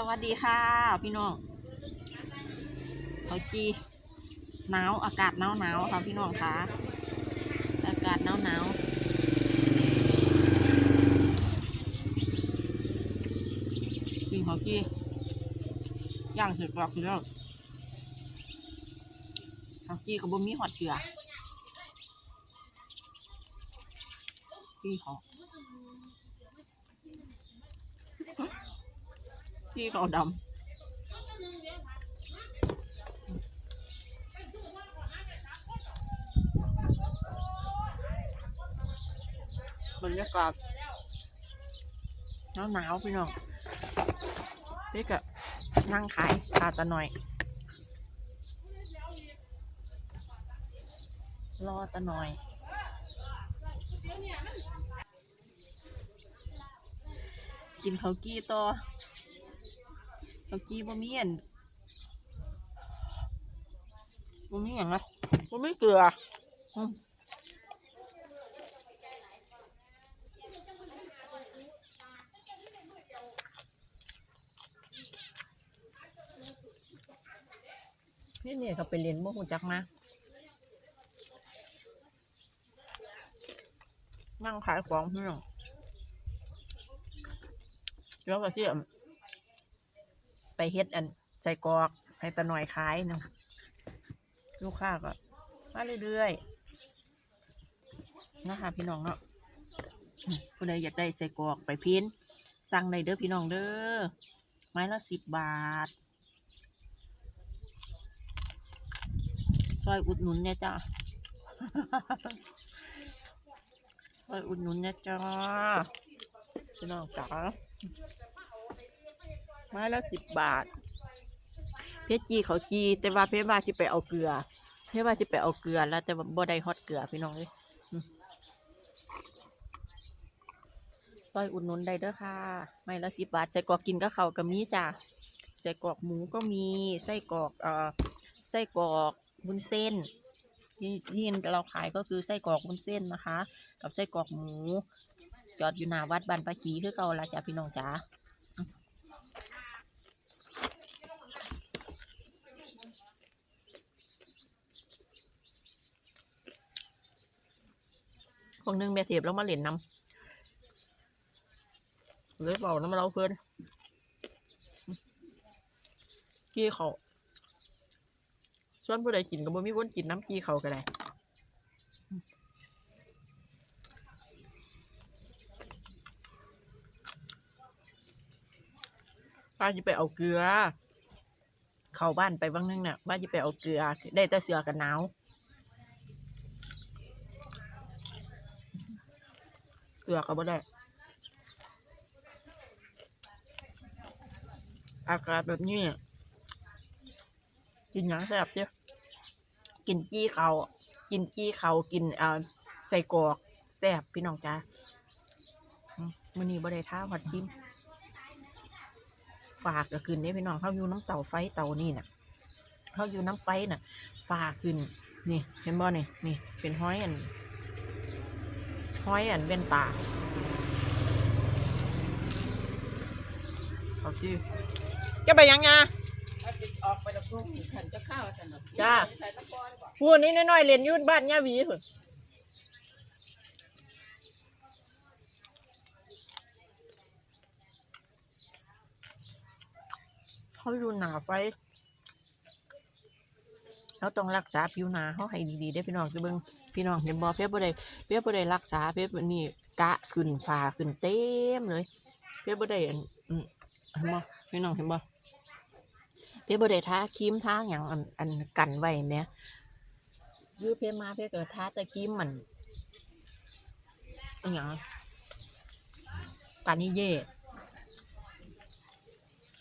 สวัสดีค่ะ พี่น้องเขาจีหนาวอากาศหนาวหนาวค่ะพี่น้องค่ะอากาศหนาวหนาวกินเขาจีย่างเสร็จกรอกพี่น้องเขาจีกับบะหมี่หอดเกลือจีเขา ที่เขาดำบรรยากาศหนาวหนาวๆพี่น้องพี่กะนั่งขายตาตะหน่อย รอตะหน่อยกินข้าวกี้ต่อ ข้าวจีบะหมี่อันบะหมี่อย่างไรบะหมี่เกลืออืมนี่เนี่ยเขาไปเรียนบ่หูจักมานั่งขายของพี่น้องแล้วก็ที่ ไปเฮ็ดอันใส่กอกให้ตาหน่อยขายนะลูกค้าก็มาเรื่อยๆนะคะพี่น้องเนาะผู้ใดอยากได้ใส่กอกไปพินสั่งได้เด้อพี่น้องเด้อไม้ละสิบบาทซอยอุดหนุนเนี่ยจ้าซอยอุดหนุนเนี่ยจ้าพี่น้องจ๋า ไม้ละสิบบาท เพชรจีเขาจีแต่ว่าเพชรว่าจะไปเอาเกลือ เพชรว่าจะไปเอาเกลือแล้วแต่ว่าบ่ได้ฮอตเกลือพี่น้องเลยซอยอุดหนุนได้เด้อค่ะ ไม้ละสิบบาทใส่กรอกกินก็เขาวก็มีจ้ะใส่กรอกหมูก็มีไส้กรอกเอ่อไส้กรอกบุญเส้นที่ที่เราขายก็คือไส้กรอกบุญเส้นนะคะ กับไส้กรอกหมู จอดอยู่หน้าวัดบ้านปะขีคือเก่าละจ้ะพี่น้องจ๋า คนหนึ่งแม่เทียบแล้วมาเล่นน้ำเลยเบาน้ำเราเพื่อนกี้เขาส่วนผู้ใดกินก็บ่มีคนกินน้ำกี้เขาก็ได้ป้าจะไปเอาเกลือ เข้าบ้านไปบ้างนึงเนี่ยป้าจะไปเอาเกลือ ได้แต่เสือกันหนาว เกลือก็บ่ได้อากาศแบบนี้กินหยังแซ่บเจ้กินจี้เขากินจี้เขากินเอ่อใส่กอกแซ่บพี่น้องจ้ามือนี้บ่ได้ท้าหอดจิ้มฝากก็ขึ้นเด้พี่น้องเขาอยู่น้ำเต่าไฟเต่านี่น่ะเขาอยู่น้ำไฟน่ะฝากขึ้นนี่เห็นบ่นี่นี่เป็นห้อยอัน ห้อยอันเป็นตาเอาสิจะไปยังไงออกไปละพุ่งขันจะข้าวสันดอกจ้าใส่ตะกอนบ่พูดนี้น้อยๆเรียนอยุ่บ้านย่าหวีพุ่นเขาอยู่หนาไฟ เราต้องรักษาผิวหนาเขาให้ดีๆได้พี่น้องจะเบิ่งพี่น้องเห็นบอเพียบบ่ได้เพียบบ่ได้รักษาเพียบนี่กะขึ้นฟ้าขึ้นเต็มเลย เพียบบ่ได้อันอืมเห็นบ่พี่น้องเห็นบ่เพียบบ่ได้ทาครีมทาอย่างอันอันกันไว้แหมยื้อเพียมาเพียเกิดท้าตะคีมมันอหย่างปานิเย่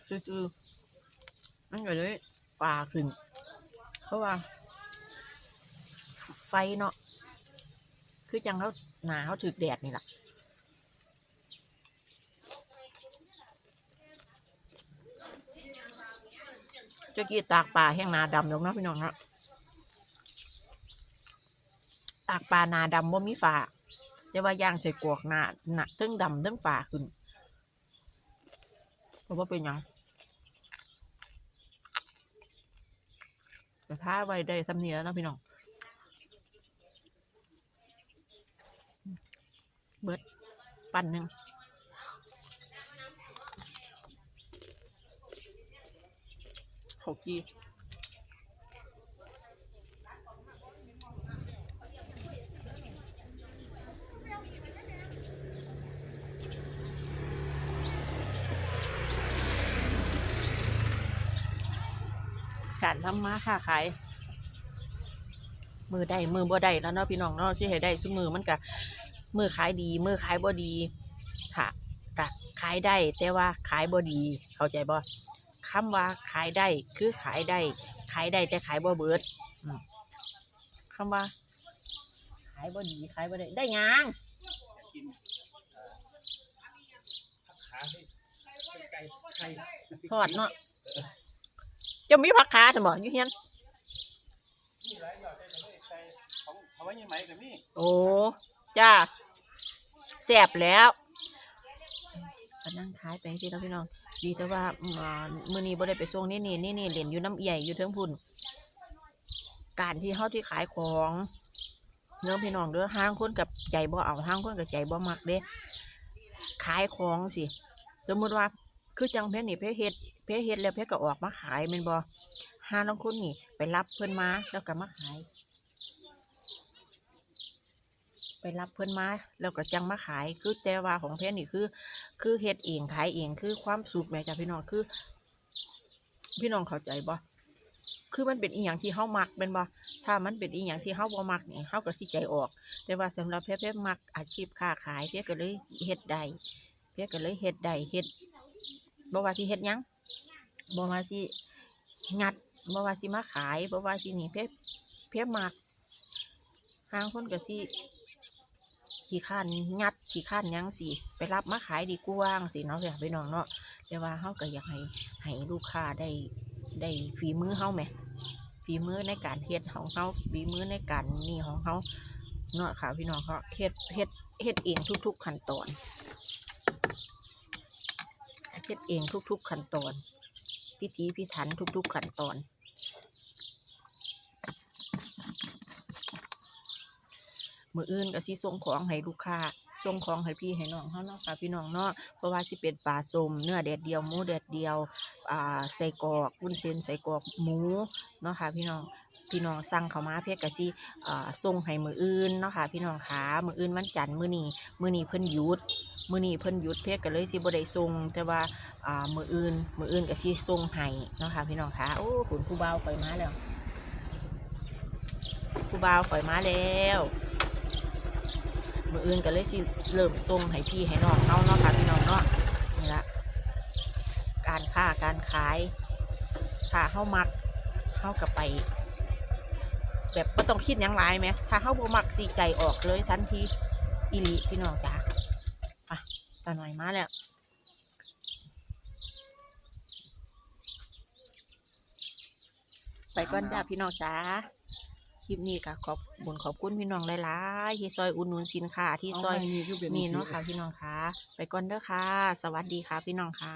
ซื่อๆมันก็เลยฝ่าขึ้น เพราะว่า ไฟเนาะคือจังเขาหนาเขาถึกแดดนี่แหละเจ้ากี้ตากป่าแห้งนาดำลงเนาะพี่น้องเนาะตากปลานาดำว่มีฝาแต่ว่าย่างใส่กวกหนาหนักทั้งดำทั้งฝาขึ้นเพราะว่าเป็นยัง ไปพาไว้ได้สำเนียแล้วนะพี่น้องเบิดปั่นหนึ่งหกกี การทำมาค้าขาย มือได้มือบ่ได้แล้วเนาะพี่น้องเนาะสิให้ได้ซุมือมันก็มือขายดีมือขายบ่ดีค่ะกะขายได้ แต่ว่าขายบ่ดี เข้าใจบ่คำว่าขายได้คือขายได้ ขายได้แต่ขายบ่เบิดอืมคำว่า ขายบ่ดีขายบ่ได้ได้หยังกินเอ่อผักขาให้เส้นไก่ไข่ทอดเนาะ จะมีผักขาซั่นบ่อยู่เฮียนมีหลายยอดได้เลยไก่ของเอาไว้ยังไงกับนี่โอ้จ้าแซ่บแล้วก็นั่งขายไปสิเนาะพี่น้อง ดีแต่ว่าอืมอ่ามื้อนี้บ่ได้ไปส่งนี่นี่นี่นี่เล่นอยู่น้ำเอี่ยอยู่เทิงพุ่น การที่เฮาที่ขายของเนื้อพี่น้องเด้อห้างคนกับใจบ่เอาห้างคนกับใจบ่มักเด้ขายของสิ สมมุติว่า คือจังเพชรนี่เพชรเฮ็ดเพชรเฮ็ดแล้วเพชรก็ออกมาขายแม่นบ่หาลางคนนี่ไปรับเพิ่อนมาแล้วก็มาขาย ไปรับเพิ่อนมาแล้วก็จังมาขาย คือแต่ว่าของเพชรนี่คือ คือเฮ็ดเองขายเองคือความสุขแม่จ้ะพี่น้องคือ พี่น้องเข้าใจบ่คือมันเป็นอีหยังที่เฮามักเป็นบ่ถ้ามันเป็นอีหยังที่เฮาบ่มักนี่เฮาก็สิใจออก แต่ว่าสำหรับเพชรเพชรมักอาชีพค้าขายเพชรก็เลยเฮ็ดได้เพชรก็เลยเฮ็ดได้เฮ็ด บ่ว่าสิเฮ็ดหยังบ่ว่าสิงัดบ่ว่าสิมาขายบ่ว่าสินี่เพชเพชรมักทางคนก็สิขี้ข้านยัดขี้ข้านยังสิไปรับมาขายดีกว่างสิเนาะค่ะพี่น้องเนาะแต่ว่าเฮาก็อยากให้ให้ลูกค้าได้ได้ฝีมือเฮาไหมฝีมือในการเฮ็ดของเฮาฝีมือในการนี่ของเฮาเนาะค่ะพี่น้องเขาเฮ็ดเฮ็ดเฮ็ดเองทุก ๆ ขั้นตอน เฮ็ดเองทุก ๆ ขั้นตอน พิธีพิถันทุก ๆ ขั้นตอน มืออื่นก็สิส่งของให้ลูกค้าส่งของให้พี่ให้น้องเฮาเนาะค่ะพี่น้องเนาะเพราะว่าสิเป็นปลาส้มเนื้อแดดเดียวหมูแดดเดียวอ่าใส่กรอกวุ้นเส้นใส่กรอกหมูเนาะค่ะพี่น้อง พี่น้องสั่งเข้ามาเพียก็สิอ่ส่งให้มืออื่นเนาะค่ะพี่น้องขามืออื่นวันจันทร์มือนี้มือนี้เพิ่นหยุดมือนี้เพิ่นหยุดเพียก็เลยสิบ่ได้ส่งแต่ว่ามืออื่น มืออื่นก็สิส่งให้เนาะค่ะพี่น้องขาโอ้คุณผู้บ่าวข่อยมาแล้วผู้บ่าวข่อยมาแล้วมืออื่นก็เลยสิเริ่มส่งให้พี่ให้น้องเนาเนาะค่ะพี่น้องเนาะนี่ละการค้าการขายถ้าเข้ามักเข้ากับไป แบบไม่ต้องคิดหยังหลายไหมถ้าเข้าบ่มักสีใจออกเลยทันทีอีหลีพี่น้องจ้าไปตาหน่อยมาแล้วไปก่อนจ้าพี่น้องจ้าคลิปนี้ก็ขอบบุญขอบคุณพี่น้องหลายๆที่ซอยอุดหนุนสินค้าที่ซอยนี่คือเป็นนี่เนาะค่ะพี่น้องคะไปก่อนเด้อค่ะ สวัสดีค่ะพี่น้องค่ะ